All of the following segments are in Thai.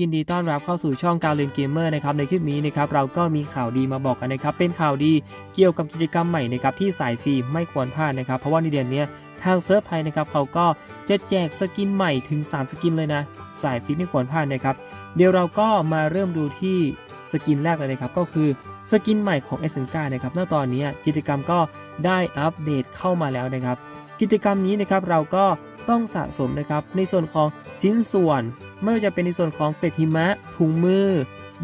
ยินดีต้อนรับเข้าสู่ช่องการเล่นเกมเมอร์นะครับในคลิปนี้นะครับเราก็มีข่าวดีมาบอกกันนะครับเป็นข่าวดีเกี่ยวกับกิจกรรมใหม่นะครับที่สายฟรีไม่ควรพลาดนะครับเพราะว่าในเดือนนี้ทางเซิร์ฟไทยนะครับเขาก็จะแจกสกินใหม่ถึง 3 สกินเลยนะ สายฟรีไม่ควรพลาดนะครับเดี๋ยวเราก็มาเริ่มดูที่สกินแรกเลยนะครับก็คือสกินใหม่ของเอเซนกานะครับณตอนนี้กิจกรรมก็ได้อัปเดตเข้ามาแล้วนะครับ กิจกรรมนี้นะครับเราก็ต้องสะสมนะครับในส่วนของชิ้นส่วน ไม่ว่าจะเป็นในส่วนของเกล็ดหิมะถุงมือ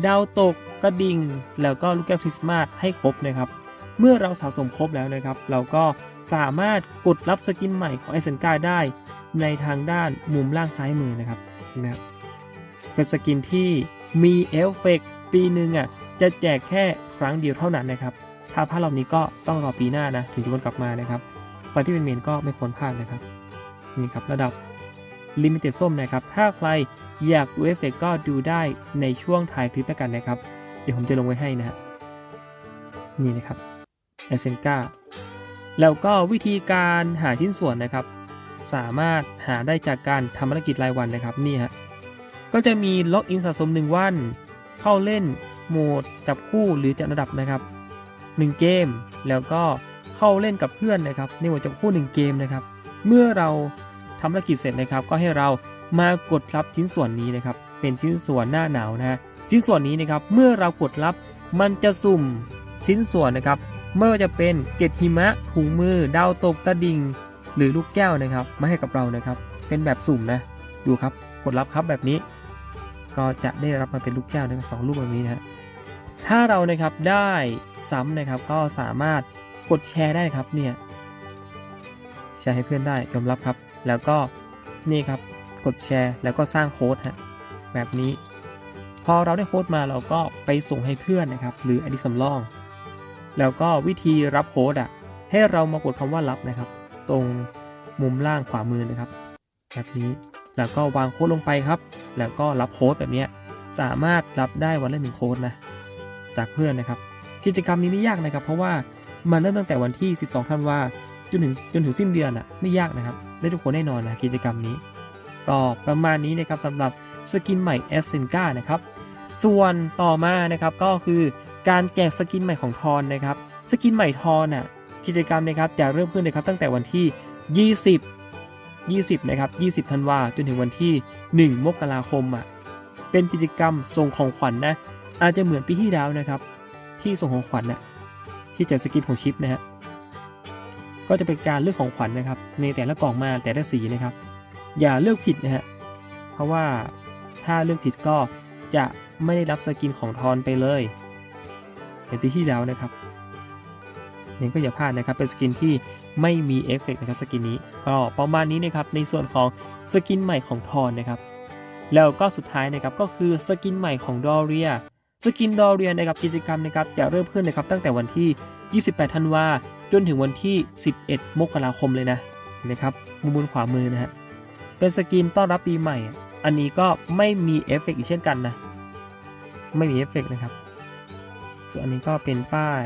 ดาวตก กระดิ่ง แล้วก็ลูกแก้วคริสต์มาสให้ครบนะครับ เมื่อเราสะสมครบแล้วนะครับ เราก็สามารถกดรับสกินใหม่ของไอเซนกาได้ในทางด้านมุมล่างซ้ายมือนะครับนะเป็นสกินที่มีเอฟเฟกต์ปีหนึ่งอะจะแจกแค่ครั้งเดียวเท่านั้นนะครับ ถ้าพลาดรอบนี้ก็ต้องรอปีหน้านะ ถึงจะวนกลับมานะครับไปที่เป็นเมนก็ไม่ควรพลาดนะครับ นี่ครับระดับ Limited ส้มนะครับ ถ้าใคร อยากดูเอฟเฟกก็ดูได้ในช่วงท้ายคลิปแล้วกันนะครับ เดี๋ยวผมจะลงไว้ให้นะฮะนี่นะครับเอเซนกาแล้วก็วิธีการหาชิ้นส่วนนะครับ สามารถหาได้จากการทำภารกิจรายวันนะครับนี่ฮะก็จะมีล็อกอินสะสม 1 วัน เข้าเล่นโหมดจับคู่หรือจัดระดับนะครับ 1 เกม แล้วก็เข้าเล่นกับเพื่อนนะครับ ในโหมดจับคู่ 1 เกมนะครับ เมื่อเราทำภารกิจเสร็จนะครับ ก็ให้เรา มากดรับชิ้นส่วนนี้นะครับ เป็นชิ้นส่วนหน้าหนาวนะฮะชิ้นส่วนนี้นะครับเมื่อเรากดรับมันจะสุ่มชิ้นส่วนนะครับไม่ว่าจะเป็นเกล็ดหิมะถุงมือดาวตกกระดิ่ง หรือลูกแก้วนะครับ มาให้กับเรานะครับ เป็นแบบสุ่มนะ ดูครับกดรับครับแบบนี้ ก็จะได้รับมาเป็นลูกแก้วนะครับสองลูกแบบนี้นะฮะถ้าเรานะครับได้ซ้ำนะครับก็สามารถกดแชร์ได้ครับเนี่ยแชร์ให้เพื่อนได้ยอมรับครับ แล้วก็นี่ครับ กดแชร์ แล้วก็สร้างโค้ดฮะแบบนี้ พอเราได้โค้ดมาเราก็ไปส่งให้เพื่อนนะครับ หรืออดีสำรอง แล้วก็วิธีรับโค้ดอะให้เรามากดคำว่ารับนะครับ ตรงมุมล่างขวามือนะครับ แบบนี้แล้วก็วางโค้ดลงไปครับ แล้วก็รับโค้ดแบบนี้สามารถรับได้วันละหนึ่งโค้ดนะจากเพื่อนนะครับ กิจกรรมนี้ไม่ยากนะครับ เพราะว่ามันเริ่มตั้งแต่วันที่ 12ธันวาจนถึงจนถึงสิ้นเดือนอะไม่ยากนะครับ ได้ทุกคนแน่นอนนะกิจกรรมนี้ ก็ประมาณนี้นะครับสำหรับสกินใหม่เอสเซนกานะครับ ส่วนต่อมานะครับก็คือการแจกสกินใหม่ของทอนนะครับ สกินใหม่ทอนอะกิจกรรมนะครับจะเริ่มขึ้นนะครับตั้งแต่วันที่ 20 20นะครับ20ธันวาจนถึงวันที่ 1 มกราคมอะเป็นกิจกรรมส่งของขวัญนนะอาจจะเหมือนปีที่แล้วนะครับ ที่ส่งของขวัญน่ะที่แจกสกินของชิปนะฮะก็จะเป็นการเลือกของขวัญนะครับ ในแต่ละกล่องมาแต่ละสีนะครับ อย่าเลือกผิดนะฮะ เพราะว่าถ้าเลือกผิดก็จะไม่ได้รับสกินของทอนไปเลยในปีที่แล้วนะครับนี่ก็อย่าพลาดนะครับ เป็นสกินที่ไม่มีเอฟเฟกต์นะครับสกินนี้ ก็ประมาณนี้นะครับในส่วนของสกินใหม่ของทอนนะครับ แล้วก็สุดท้ายนะครับก็คือสกินใหม่ของดอเรีย สกินดอเรียนะครับกิจกรรมนะครับจะเริ่มขึ้นนะครับตั้งแต่วันที่ 28 ธันวาจนถึงวันที่ 11 มกราคมเลยนะนะครับมุมบนขวามือนะฮะ เป็นสกินต้อนรับปีใหม่ อันนี้ก็ไม่มีเอฟเฟกต์อีกเช่นกันนะ ไม่มีเอฟเฟกต์นะครับ ส่วนอันนี้ก็เป็นป้าย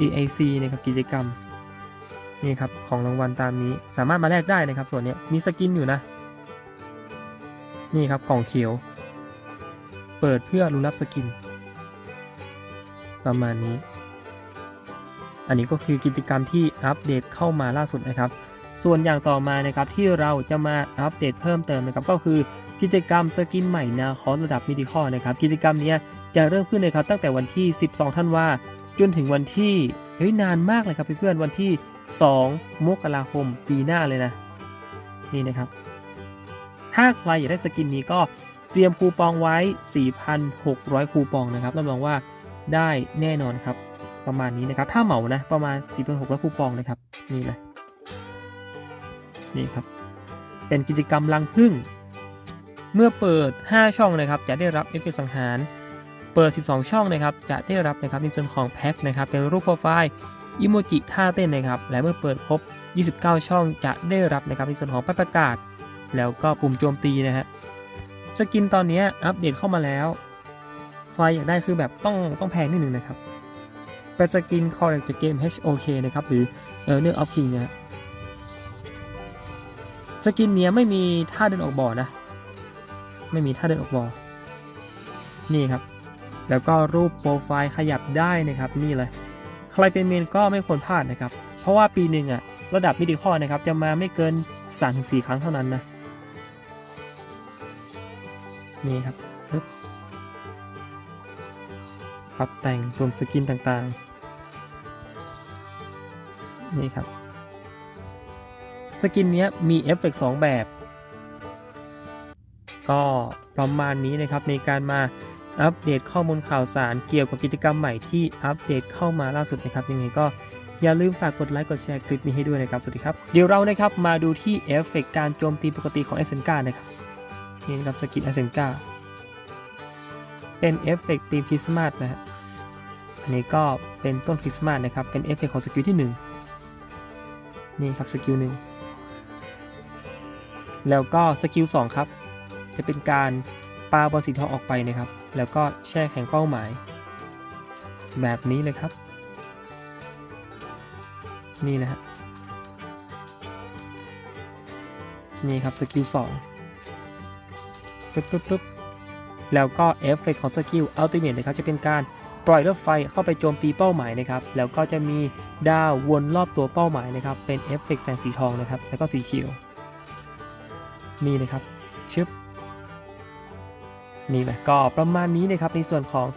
EAC นะครับกิจกรรม นี่ครับ ของรางวัลตามนี้สามารถมาแลกได้นะครับ ส่วนนี้มีสกินอยู่นะ นี่ครับกล่องเขียว เปิดเพื่อรุนรับสกิน ประมาณนี้ อันนี้ก็คือกิจกรรมที่อัปเดตเข้ามาล่าสุดนะครับ ส่วนอย่างต่อมานะครับที่เราจะมาอัปเดตเพิ่มเติมนะครับก็คือกิจกรรมสกินใหม่นาคอระดับมิดิคอนะครับกิจกรรมนี้จะเริ่มขึ้นนะครับตั้งแต่วันที่ 12ธันว่าจนถึงวันที่เฮ้ยนานมากเลยครับเพื่อนๆวันที่ 2 มกราคมปีหน้าเลยนะ นี่นะครับ ถ้าใครอยากได้สกินนี้ก็เตรียมคูปองไว้ 4,600 คูปองนะครับรับรองว่าได้แน่นอนครับ ประมาณนี้นะครับ ถ้าเหมานะประมาณ 4,600 คูปองนะครับ นี่เลย นี่ครับ เป็นกิจกรรมลังพึ่ง เมื่อเปิด 5 ช่องนะครับ จะได้รับเอฟเฟกต์สังหาร เปิด 12 ช่องนะครับ จะได้รับนะครับในส่วนของแพ็คนะครับ เป็นรูปโปรไฟล์อิโมจิท่าเต้นนะครับ และเมื่อเปิดครบ 29 ช่องจะได้รับนะครับในส่วนของป้ายประกาศ แล้วก็ปุ่มโจมตีนะฮะ สกินตอนนี้อัปเดตเข้ามาแล้ว ใครอยากได้คือแบบต้องต้องแพงนิดนึงนะครับเป็นสกินคอร์เรจากเกม HOK นะครับ หรือเออเนื้อออฟคิงนะฮะ สกินเนี้ยไม่มีท่าเดินออกบ่อนะ ไม่มีท่าเดินออกบ่อนี่ครับ แล้วก็รูปโปรไฟล์ขยับได้นะครับนี่เลย ใครเป็นเมนก็ไม่ควรพลาดนะครับ เพราะว่าปีหนึ่งอะระดับมิดิคอนะครับ จะมาไม่เกิน3-4 ครั้งเท่านั้นนะ นี่ครับปึ๊บปรับแต่งรวมสกินต่างๆ นี่ครับ สกินนี้มีเอฟเฟกต์2แบบ ก็ประมาณนี้นะครับในการมาอัปเดตข้อมูลข่าวสารเกี่ยวกับกิจกรรมใหม่ที่อัปเดตเข้ามาล่าสุดนะครับยังไงก็อย่าลืมฝากกดไลค์กดแชร์คลิปนี้ให้ด้วยนะครับ สวัสดีครับ เดี๋ยวเรานะครับมาดูที่เอฟเฟกต์การโจมตีปกติของเอเซนกานะครับนี่นะครับสกินเอเซนกาเป็นเอฟเฟกต์ตีมคริสต์มาสนะฮะอันนี้ก็เป็นต้นคริสต์มาสนะครับเป็นเอฟเฟกต์ของสกิลที่หนึ่งนี่ครับสกิลหนึ่ง แล้วก็สกิลสองครับ จะเป็นการปาบอลสีทองออกไปนะครับ แล้วก็แช่แข็งเป้าหมาย แบบนี้เลยครับ นี่นะฮะนี่ครับสกิลสองปึ๊บปึ๊บปึ๊บแล้วก็เอฟเฟกของสกิลอัลติเมทนะครับจะเป็นการปล่อยรถไฟเข้าไปโจมตีเป้าหมายนะครับ แล้วก็จะมีดาววนรอบตัวเป้าหมายนะครับ เป็นเอฟเฟกแสงสีทองนะครับ แล้วก็สีเขียว นี่นะครับชึบนี่แหละก็ประมาณนี้นะครับในส่วนของ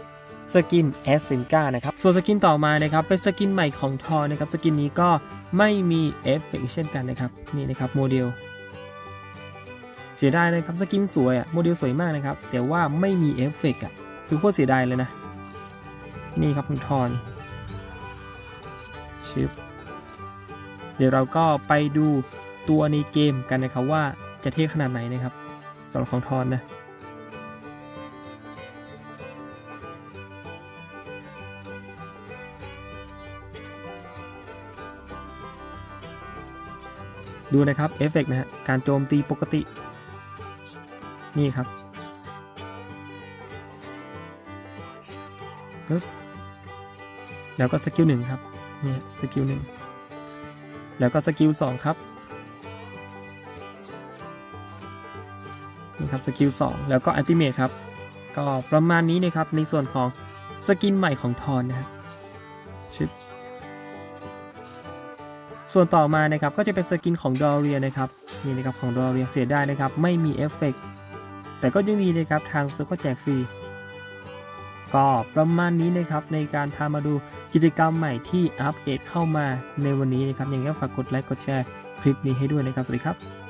สกินเอสเซนกานะครับ ส่วนสกินต่อมานะครับเป็นสกินใหม่ของทอนะครับ สกินนี้ก็ไม่มีเอฟเฟกเช่นกันนะครับ นี่นะครับโมเดล เสียดายเลยครับสกินสวยอะ่ะโมเดลสวยมากนะครับ แต่ว่าไม่มีเอฟเฟกต์อะคือโคตรเสียดายเลยนะ นี่ครับคุณทอนชิปเดี๋ยวเราก็ไปดูตัวในเกมกันนะครับว่า จะเท่ขนาดไหนนะครับสำหรับของทอนนะดูนะครับเอฟเฟกต์นะฮะการโจมตีปกติ นี่ครับปึ๊บแล้วก็สกิลหนึ่งครับนี่สกิลหนึ่งแล้วก็สกิลสองครับ ครับสกิลสองแล้วก็อัลติเมทครับ ก็ประมาณนี้นะครับ ในส่วนของสกินใหม่ของทอนนะครับชิปส่วนต่อมานะครับก็จะเป็นสกินของดอเรียนะครับนี่นะครับของดอเรียเสียได้นะครับ ไม่มีเอฟเฟกต์แต่ก็ยังดีนะครับทางซิร์ฟก็แจกฟรีก็ประมาณนี้นะครับในการพามาดูกิจกรรมใหม่ที่อัปเดตเข้ามาในวันนี้นะครับยังไงฝากกดไลค์กดแชร์คลิปนี้ให้ด้วยนะครับ สวัสดีครับ